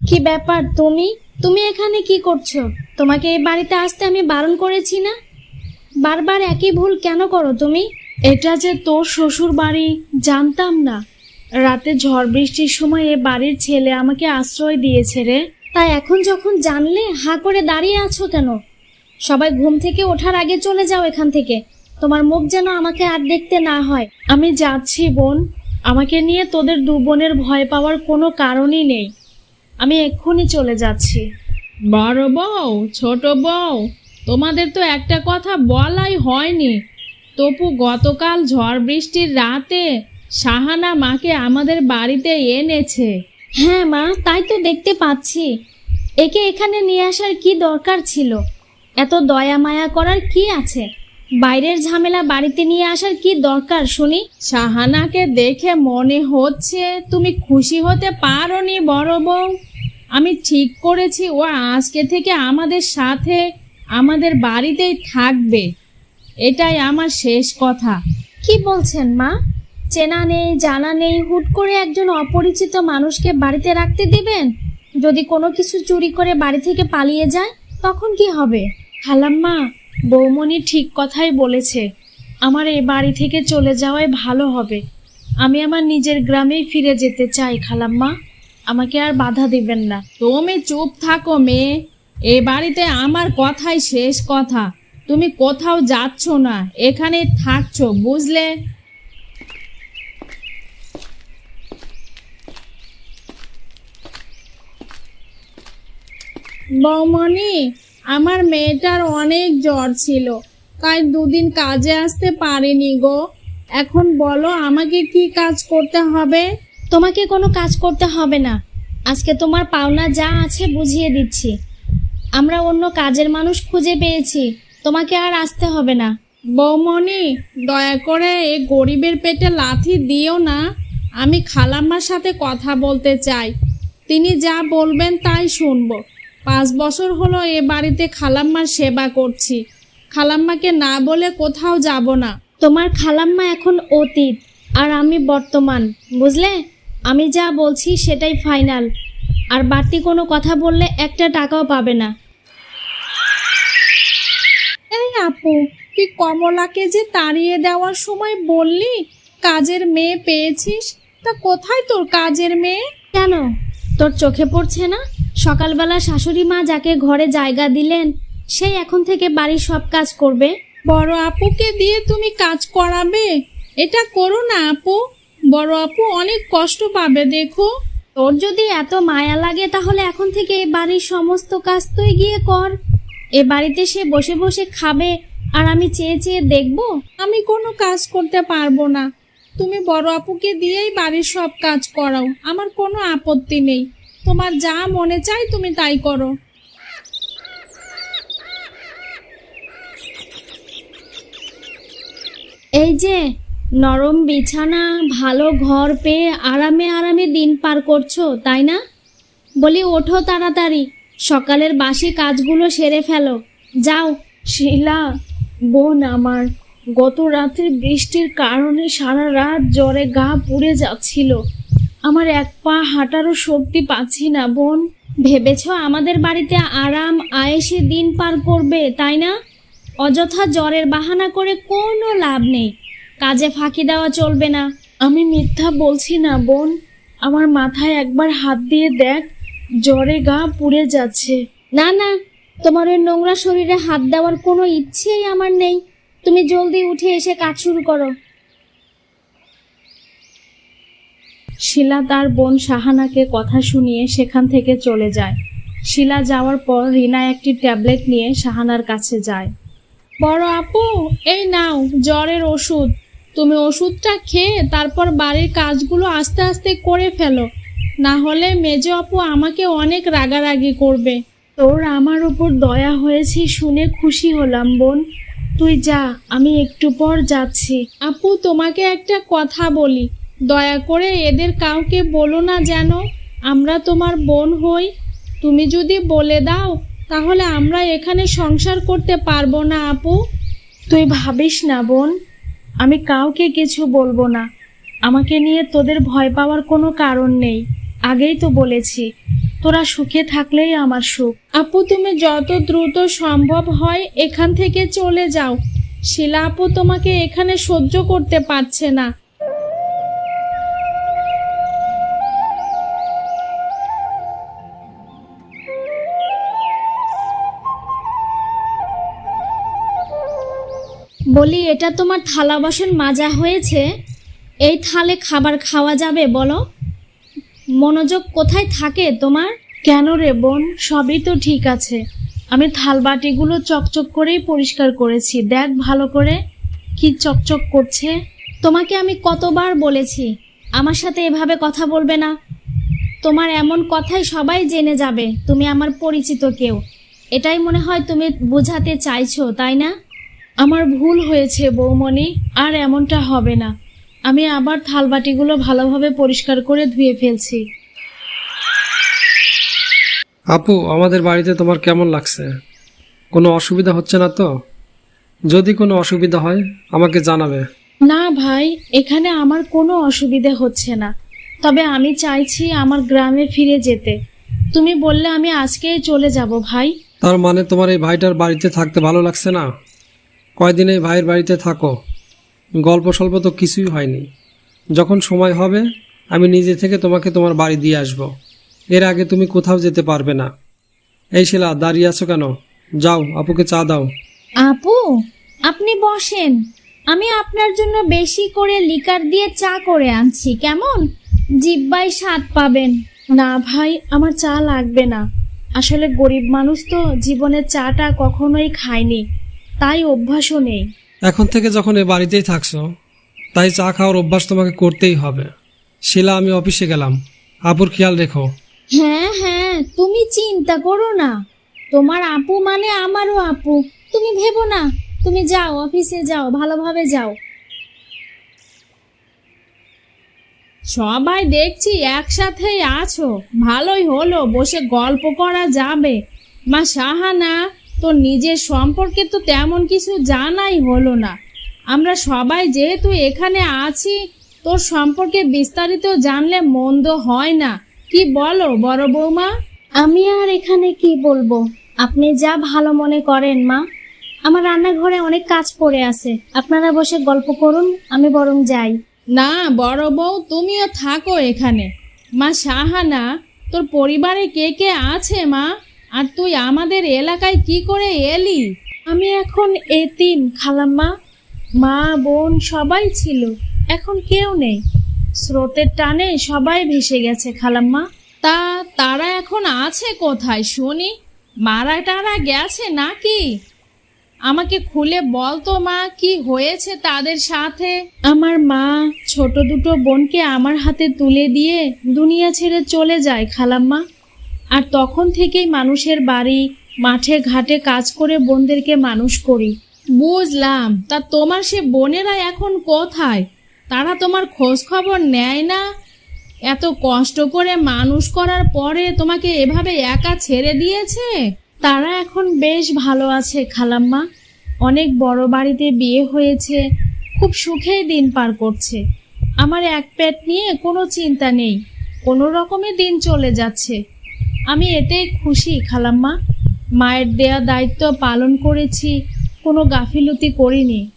কি ব্যাপার, তুমি? তুমি এখানে কি করছ? তোমাকে এই বাড়িতে আসতে আমি বারণ করেছি না? বারবার একই ভুল কেন করো তুমি? এটা যে তোর শ্বশুর বাড়ি, জানতাম না। রাতে ঝড় বৃষ্টির সময় এ বাড়ির ছেলে আমাকে আশ্রয় দিয়েছে রে। তাই এখন যখন জানলে, হা করে দাঁড়িয়ে আছো কেন? সবাই ঘুম থেকে ওঠার আগে চলে যাও এখান থেকে। তোমার মুখ যেন আমাকে আর দেখতে না হয়। আমি যাচ্ছি, বোন। আমাকে নিয়ে তোদের দু বোনের ভয় পাওয়ার কোনো কারণই নেই। আমি এক্ষুনি চলে যাচ্ছি। বড় বউ ছোট বউ তোমাদের তো একটা কথা বলাই হয়নি। তপু গতকাল ঝড় বৃষ্টির রাতে সাহানা মাকে আমাদের বাড়িতে এনেছে। হ্যাঁ মা তাই তো দেখতে পাচ্ছি। একে এখানে নিয়ে আসার কি দরকার ছিল? এত দয়া মায়া করার কি আছে? বাইরের ঝামেলা বাড়িতে নিয়ে আসার কি দরকার শুনি? সাহানাকে দেখে মনে হচ্ছে তুমি খুশি হতে পারো নি বড় বউ। আমি ঠিক করেছি ও আজকে থেকে আমাদের সাথে আমাদের বাড়িতেই থাকবে। এটাই আমার শেষ কথা। কি বলছেন মা? চেনা নেই জানা নেই হুট করে একজন অপরিচিত মানুষকে বাড়িতে রাখতে দিবেন? যদি কোনো কিছু চুরি করে বাড়ি থেকে পালিয়ে যায় তখন কি হবে? খালাম্মা বৌমণি ঠিক কথাই বলেছে। আমার এ বাড়ি থেকে চলে যাওয়াই ভালো হবে। আমি আমার নিজের গ্রামেই ফিরে যেতে চাই খালাম্মা। আমাকে আর বাধা দিবেন না। তুমি চুপ থাকো মেয়ে। এ বাড়িতে আমার কথাই শেষ কথা। তুমি কোথাও যাচ্ছ না এখানে থাকছো, বুঝলে? বৌমণি, আমার মেয়েটার অনেক জ্বর ছিল। তাই দুদিন কাজে আসতে পারিনি গো। এখন বলো আমাকে কি কাজ করতে হবে? তোমাকে কোনো কাজ করতে হবে না। আজকে তোমার পাওনা যা আছে বুঝিয়ে দিচ্ছি। আমরা অন্য কাজের মানুষ খুঁজে পেয়েছি। তোমাকে আর আসতে হবে না। বৌমণি দয়া করে এ গরিবের পেটে লাথি দিও না। আমি খালাম্মার সাথে কথা বলতে চাই। তিনি যা বলবেন তাই শুনব। পাঁচ বছর হলো এ বাড়িতে খালাম্মার সেবা করছি। খালাম্মাকে না বলে কোথাও যাব না। তোমার খালাম্মা এখন অতীত আর আমি বর্তমান বুঝলে? আমি যা বলছি সেটাই ফাইনাল। আর বাড়তি কোনো কথা বললে একটা টাকাও পাবে না। এই আপু তুই কমলাকে যে তাড়িয়ে দেওয়ার সময় বললি? কাজের মেয়ে পেয়েছিস? তা কোথায় তোর কাজের মেয়ে? কেন? তোর চোখে পড়ছে না? সকালবেলা শাশুড়ি মা যাকে ঘরে জায়গা দিলেন সেই এখন থেকে বাড়ির সব কাজ করবে? বড় আপুকে দিয়ে তুমি কাজ করাবে? এটা করো না আপু। বড় আপু অনেক কষ্ট পাবে দেখো। তোর যদি এত মায়া লাগে তাহলে এখন থেকে এই বাড়ির সমস্ত কাজ তুই গিয়ে কর। এ বাড়িতে সে বসে বসে খাবে আর আমি চেয়ে চেয়ে দেখব। আমি কোনো কাজ করতে পারব না। তুমি বড় আপুকে দিয়েই বাড়ির সব কাজ করাও আমার কোনো আপত্তি নেই। তোমার যা মনে চাই তুমি তাই করো। এই যে নরম বিছানা, ভালো ঘর পেয়ে আরামে আরামে দিন পার করছ, তাই না? বলি, ওঠো তাড়াতাড়ি। সকালের বাসি কাজগুলো সেরে ফেলো। যাও। শিলা, বোন আমার, গত রাত্রে বৃষ্টির কারণে সারা রাত জ্বরে গা পুড়ে যাচ্ছিল। আমার এক পা হাঁটারও শক্তি পাচ্ছি না, বোন। ভেবেছ আমাদের বাড়িতে আরাম, আয়েসে দিন পার করবে, তাই না? অযথা জ্বরের বাহানা করে কোনো লাভ নেই। কাজে ফাঁকি দেওয়া চলবে না। আমি মিথ্যা বলছি না বোন। আমার মাথায় একবার হাত দিয়ে দেখ জ্বরে গা পুড়ে যাচ্ছে। না না তোমার ওই নোংরা শরীরে হাত দেওয়ার কোনো ইচ্ছেই আমার নেই। তুমি জলদি উঠে এসে কাজ শুরু করো। শিলা তার বোন শাহানাকে কথা শুনিয়ে সেখান থেকে চলে যায়। শিলা যাওয়ার পর রিনা একটি ট্যাবলেট নিয়ে শাহানার কাছে যায়। বড় আপু এই নাও জ্বরের ওষুধ। তুমি ওষুধটা খেয়ে তারপর বাড়ির কাজগুলো আস্তে আস্তে করে ফেলো। না হলে মেজো আপু আমাকে অনেক রাগারাগি করবে। তোর আমার উপর দয়া হয়েছে শুনে খুশি হলাম বোন। তুই যা, আমি একটু পর যাচ্ছি। আপু, তোমাকে একটা কথা বলি। দয়া করে এদের কাউকে বলো না যেন আমরা তোমার বোন হই। তুমি যদি বলে দাও, তাহলে আমরা এখানে সংসার করতে পারব না আপু। তুই ভাবিস না বোন আমি কাউকে কিছু বলব না। আমাকে নিয়ে তোদের ভয় পাওয়ার কোনো কারণ নেই। আগেই তো বলেছি, তোরা সুখে থাকলেই আমার সুখ। আপু, তুমি যত দ্রুত সম্ভব হয় এখান থেকে চলে যাও। শিলা আপু তোমাকে এখানে সহ্য করতে পারছে না। বলি এটা তোমার থালা বাসন মাজা হয়েছে। এই থালে খাবার খাওয়া যাবে বলো। মনোযোগ কোথায় থাকে তোমার? কেন রে বোন? সবই তো ঠিক আছে। আমি থালবাটিগুলো চকচক করেই পরিষ্কার করেছি। দেখ ভালো করে কি চকচক করছে। তোমাকে আমি কতবার বলেছি আমার সাথে এভাবে কথা বলবে না। তোমার এমন কথাই সবাই জেনে যাবে তুমি আমার পরিচিত কেউ। এটাই মনে হয় তুমি বোঝাতে চাইছো তাই না? আমার ভুল হয়েছে বৌমণি আর এমনটা হবে না। আমি আবার থালবাটিগুলো ভালোভাবে পরিষ্কার করে ধুয়ে ফেলছি। আপু আমাদের বাড়িতে তোমার কেমন লাগছে? কোনো অসুবিধা হচ্ছে না তো? যদি কোনো অসুবিধা হয় আমাকে জানাবে। না ভাই এখানে আমার কোনো অসুবিধে হচ্ছে না। তবে আমি চাইছি আমার গ্রামে ফিরে যেতে। তুমি বললে আমি আজকেই চলে যাব ভাই। তার মানে তোমার এই ভাইটার বাড়িতে থাকতে ভালো লাগছে না? কয়দিন ভাইয়ের বাড়িতে থাকো? গল্প স্বল্প তো কিছুই হয়নি। যখন সময় হবে, আমি নিজে থেকে তোমাকে তোমার বাড়ি দিয়ে আসব। এর আগে তুমি কোথাও যেতে পারবে না। এই শিলা, দাঁড়িয়ে আছো কেন? যাও, আপুকে চা দাও। আপু, আপনি বসেন। আমি আপনার জন্য বেশি করে লিকার দিয়ে চা করে আনছি, কেমন? জিব্বাই স্বাদ পাবেন। না ভাই, আমার চা লাগবে না। আসলে গরিব মানুষ তো জীবনে চাটা কখনোই খায়নি। তাই অভ্যাসও নেই। এখন থেকে যখন এ বাড়িতেই থাকছো তাই চা খাওয়ার অভ্যাস তোমাকে করতেই হবে। শিলা আমি অফিসে গেলাম। আপুর খেয়াল রেখো। হ্যাঁ হ্যাঁ তুমি চিন্তা করো না। তোমার আপু মানে আমারও আপু। তুমি ভেবো না তুমি যাও অফিসে যাও ভালোভাবে যাও। সবাই দেখছি একসাথেই আছো। ভালোই হলো বসে গল্প করা যাবে। মা সাহানা তোর নিজের সম্পর্কে তো তেমন কিছু জানাই হলো না। আমরা সবাই যেহেতু এখানে আছি তোর সম্পর্কে বিস্তারিত জানলে মন্দ হয় না। কি বলো বড় বৌমা? আমি আর এখানে কি বলব? আপনি যা ভালো মনে করেন মা। আমার রান্নাঘরে অনেক কাজ পড়ে আছে। আপনারা বসে গল্প করুন আমি বরং যাই। না বড় বউ তুমিও থাকো এখানে। মা সাহানা তোর পরিবারে কে কে আছে মা? আর তুই আমাদের এলাকায় কি করে এলি? আমি এখন এতিম খালাম্মা। মা বোন সবাই ছিল। এখন কেউ নেই। স্রোতের টানে সবাই ভেসে গেছে খালাম্মা। তা তারা এখন আছে কোথায় শুনি? মারা টারা গেছে নাকি? আমাকে খুলে বল তো মা কি হয়েছে তাদের সাথে? আমার মা ছোট দুটো বোনকে আমার হাতে তুলে দিয়ে দুনিয়া ছেড়ে চলে যায় খালাম্মা। আর তখন থেকেই মানুষের বাড়ি, মাঠে ঘাটে কাজ করে বোনদেরকে মানুষ করি। বুঝলাম, তা তোমার সে বোনেরা এখন কোথায়? তারা তোমার খোঁজ খবর নেয় না? এত কষ্ট করে মানুষ করার পরে তোমাকে এভাবে একা ছেড়ে দিয়েছে? তারা এখন বেশ ভালো আছে খালাম্মা। অনেক বড় বাড়িতে বিয়ে হয়েছে, খুব সুখেই দিন পার করছে। আমার এক পেট নিয়ে কোনো চিন্তা নেই, কোনো রকমে দিন চলে যাচ্ছে। আমি এতেই খুশি, খালাম্মা। মায়ের দেয়া দায়িত্ব পালন করেছি, কোনো গাফিলতি করিনি।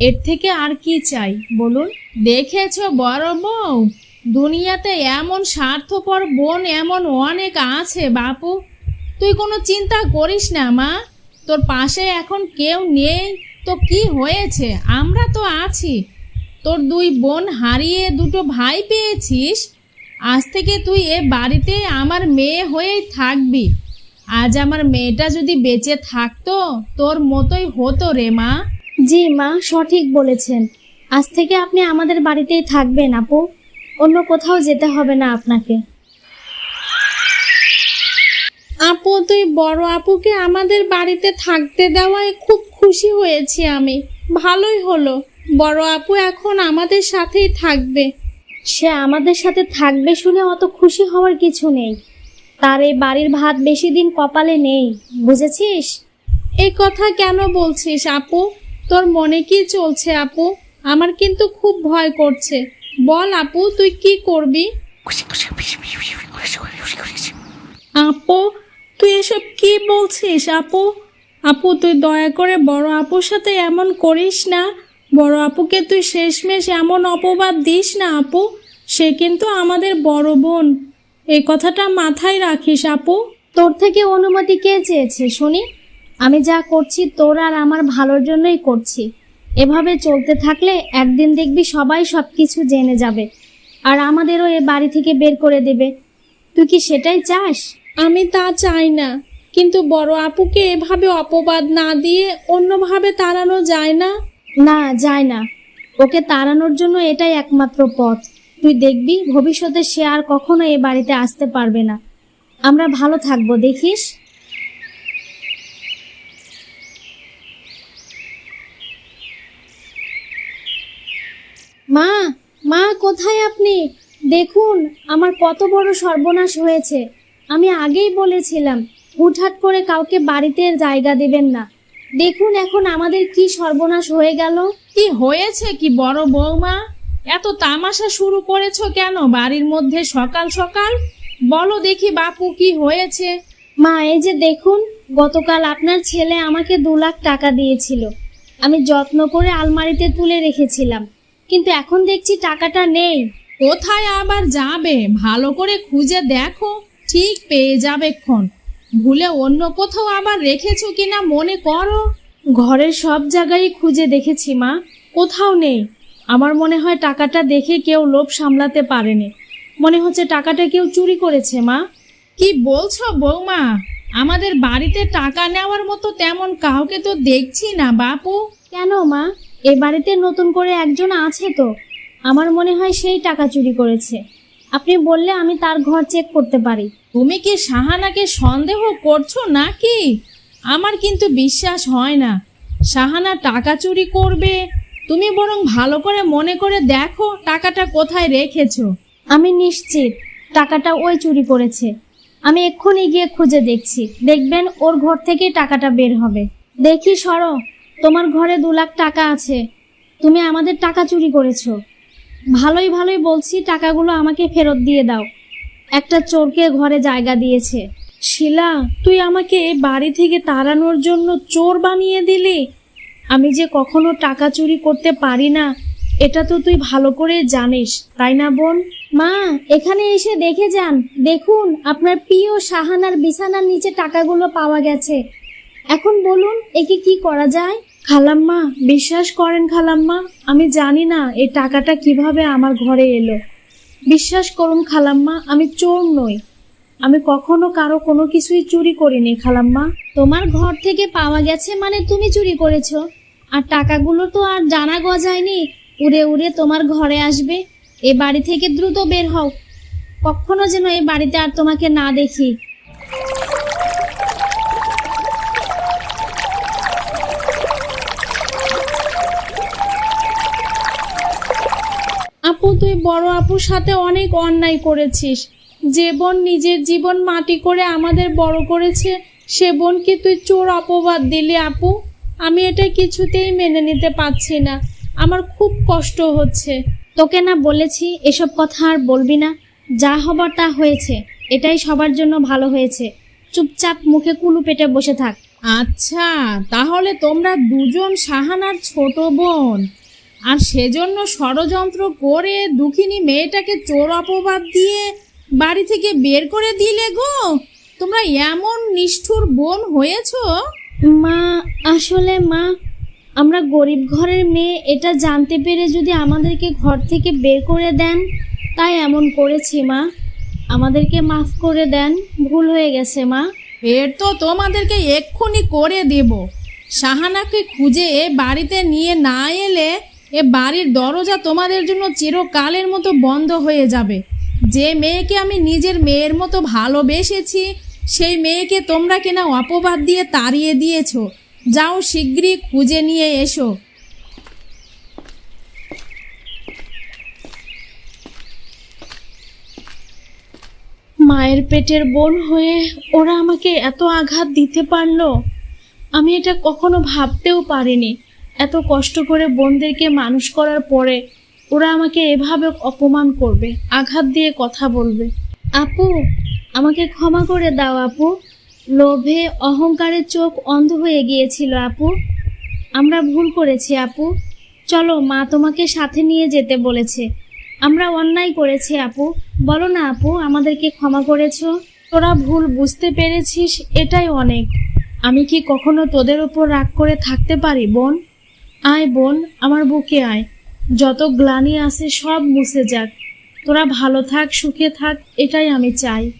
এর থেকে আর কি চাই, বলুন? দেখেছ বড় বউ, দুনিয়াতে এমন স্বার্থপর বোন এমন অনেক আছে, বাপু। তুই কোনো চিন্তা করিস না, মা। তোর পাশে এখন কেউ নেই, তো কি হয়েছে? আমরা তো আছি। তোর দুই বোন হারিয়ে দুটো ভাই পেয়েছিস আজ থেকে তুই এ বাড়িতে আমার মেয়ে হয়েই থাকবি। আজ আমার মেয়েটা যদি বেঁচে থাকতো তোর মতোই হতো রে মা। জি মা সঠিক বলেছেন। আজ থেকে আপনি আমাদের বাড়িতেই থাকবেন আপু। অন্য কোথাও যেতে হবে না আপনাকে। আপু তুই বড় আপুকে আমাদের বাড়িতে থাকতে দেওয়ায় খুব খুশি হয়েছি আমি। ভালোই হলো। বড় আপু এখন আমাদের সাথেই থাকবে। সে আমাদের সাথে থাকবে শুনে অত খুশি হওয়ার কিছু নেই তার এই বাড়ির ভাত বেশি দিন কপালে নেই বুঝেছিস এই কথা কেন বলছিস আপু তোর মনে কি চলছে আপু আমার কিন্তু খুব ভয় করছে বল আপু তুই কি করবি আপু তুই এসব কি বলছিস আপু আপু তুই দয়া করে বড় আপুর সাথে এমন করিস না বড় আপুকে তুই শেষমেশ এমন অপবাদ দিস না আপু সে কিন্তু আমাদের বড় বোন। এ কথাটা মাথায় রাখিস আপু। তোর থেকে অনুমতি কে চেয়েছে শুনি? আমি যা করছি তোর আর আমার ভালোর জন্যই করছি। এভাবে চলতে থাকলে একদিন দেখবি সবাই সব কিছু জেনে যাবে আর আমাদেরও এ বাড়ি থেকে বের করে দেবে। তুই কি সেটাই চাস? আমি তা চাই না কিন্তু বড় আপুকে এভাবে অপবাদ না দিয়ে অন্যভাবে তাড়ানো যায় না। না, যায় না। ওকে তাড়ানোর জন্য এটাই একমাত্র পথ। তুই দেখবি, ভবিষ্যতে সে আর কখনো এ বাড়িতে আসতে পারবে না। আমরা ভালো থাকব, দেখিস? মা মা, কোথায় আপনি? দেখুন, আমার কত বড় সর্বনাশ হয়েছে। আমি আগেই বলেছিলাম, হুটহাট করে কাউকে বাড়িতে জায়গা দেবেন না। দেখুন এখন আমাদের কি সর্বনাশ হয়ে গেল। কি হয়েছে কি বড় বৌমা? এত তামাশা শুরু করেছ কেন? বাড়ির মধ্যে সকাল সকাল? বলো দেখি বাপু কি হয়েছে। মা এই যে দেখুন গতকাল আপনার ছেলে আমাকে দু লাখ টাকা দিয়েছিল। আমি যত্ন করে আলমারিতে তুলে রেখেছিলাম। কিন্তু এখন দেখছি টাকাটা নেই। কোথায় আবার যাবে? ভালো করে খুঁজে দেখো। ঠিক পেয়ে যাবে ক্ষণ। ভুলে অন্য কোথাও আবার রেখেছো কিনা মনে করো? ঘরের সব জায়গায় খুঁজে দেখেছি, মা। কোথাও নেই। আমার মনে হয় টাকাটা দেখে কেউ লোভ সামলাতে পারেনি। মনে হচ্ছে টাকাটা কেউ চুরি করেছে, মা। কি বলছো বৌমা? আমাদের বাড়িতে টাকা নেওয়ার মতো তেমন কাউকে তো দেখছি না, বাপু। কেন, মা? এ বাড়িতে নতুন করে একজন আছে তো। আমার মনে হয় সেই টাকা চুরি করেছে। আপনি বললে আমি তার ঘর চেক করতে পারি। তুমি কি সাহানাকে সন্দেহ করছ নাকি? আমার কিন্তু বিশ্বাস হয় না। সাহানা টাকা চুরি করবে। তুমি বরং ভালো করে মনে করে দেখো টাকাটা কোথায় রেখেছো। আমি নিশ্চিত, টাকাটা ওই চুরি করেছে। আমি এক্ষুনি গিয়ে খুঁজে দেখছি। দেখবেন ওর ঘর থেকে টাকাটা বের হবে। দেখি সরো, তোমার ঘরে দু লাখ টাকা আছে। তুমি আমাদের টাকা চুরি করেছ। ভালোই ভালোই বলছি, টাকাগুলো আমাকে ফেরত দিয়ে দাও। একটা চোরকে ঘরে জায়গা দিয়েছে। শিলা তুই আমাকে বাড়ি থেকে তাড়ানোর জন্য চোর বানিয়ে দিলি? আমি যে কখনো টাকা চুরি করতে পারি না এটা তো তুই ভালো করে জানিস তাই না বোন? মা এখানে এসে দেখে যান। দেখুন আপনার প্রিয় সাহানার বিছানার নিচে টাকাগুলো পাওয়া গেছে। এখন বলুন একে কি করা যায়? খালাম্মা বিশ্বাস করেন খালাম্মা আমি জানি না এই টাকাটা কীভাবে আমার ঘরে এলো। বিশ্বাস করুন খালাম্মা, আমি চোর নই। আমি কখনো কারও কোনো কিছুই চুরি করিনি, খালাম্মা। তোমার ঘর থেকে পাওয়া গেছে মানে তুমি চুরি করেছ। আর টাকাগুলো তো আর জানা গজায়নি। উড়ে উড়ে তোমার ঘরে আসবে। এ বাড়ি থেকে দ্রুত বের হও। কখনো যেন এ বাড়িতে আর তোমাকে না দেখি। আপু তুই বড় আপুর সাথে অনেক অন্যায় করেছিস। যে বোন নিজের জীবন মাটি করে আমাদের বড় করেছে সে বোনকে তুই চোর অপবাদ দিলি আপু। আমি এটা কিছুতেই মেনে নিতে পারছি না। আমার খুব কষ্ট হচ্ছে। তোকে না বলেছি এসব কথা আর বলবি না। যা হবার তা হয়েছে এটাই সবার জন্য ভালো হয়েছে। চুপচাপ মুখে কুলু পেটে বসে থাক। আচ্ছা তাহলে তোমরা দুজন সাহানার ছোট বোন। আর সেজন্য ষড়যন্ত্র করে দুঃখিনী মেয়েটাকে চোর অপবাদ দিয়ে বাড়ি থেকে বের করে দিলে গো? তোমরা এমন নিষ্ঠুর বোন হয়েছো? মা আসলে মা আমরা গরিব ঘরের মেয়ে এটা জানতে পেরে যদি আমাদেরকে ঘর থেকে বের করে দেন তাই এমন করেছি মা। আমাদেরকে মাফ করে দেন ভুল হয়ে গেছে মা। এর তো তোমাদেরকে এক্ষুনি করে দেব। সাহানাকে খুঁজে বাড়িতে নিয়ে না এলে এ বাড়ির দরজা তোমাদের জন্য চিরকালের মতো বন্ধ হয়ে যাবে। যে মেয়েকে আমি নিজের মেয়ের মতো ভালোবেসেছি, সেই মেয়েকে তোমরা কিনা অপবাদ দিয়ে তাড়িয়ে দিয়েছ। যাও শিগগিরই খুঁজে নিয়ে এসো। মায়ের পেটের বোন হয়ে ওরা আমাকে এত আঘাত দিতে পারল? আমি এটা কখনো ভাবতেও পারিনি। এত কষ্ট করে বোনদেরকে মানুষ করার পরে ওরা আমাকে এভাবে অপমান করবে, আঘাত দিয়ে কথা বলবে। আপু, আমাকে ক্ষমা করে দাও আপু। লোভে অহংকারে চোখ অন্ধ হয়ে গিয়েছিল আপু। আমরা ভুল করেছি আপু। চলো, মা তোমাকে সাথে নিয়ে যেতে বলেছে। আমরা অন্যায় করেছি আপু। বলো না আপু, আমাদেরকে ক্ষমা করেছ? তোরা ভুল বুঝতে পেরেছিস, এটাই অনেক। আমি কি কখনো তোদের ওপর রাগ করে থাকতে পারি, বোন? আয় বোন, আমার বুকে আয়। যত গ্লানি আছে সব মুছে যাক। তোরা ভালো থাক, সুখে থাক, এটাই আমি চাই।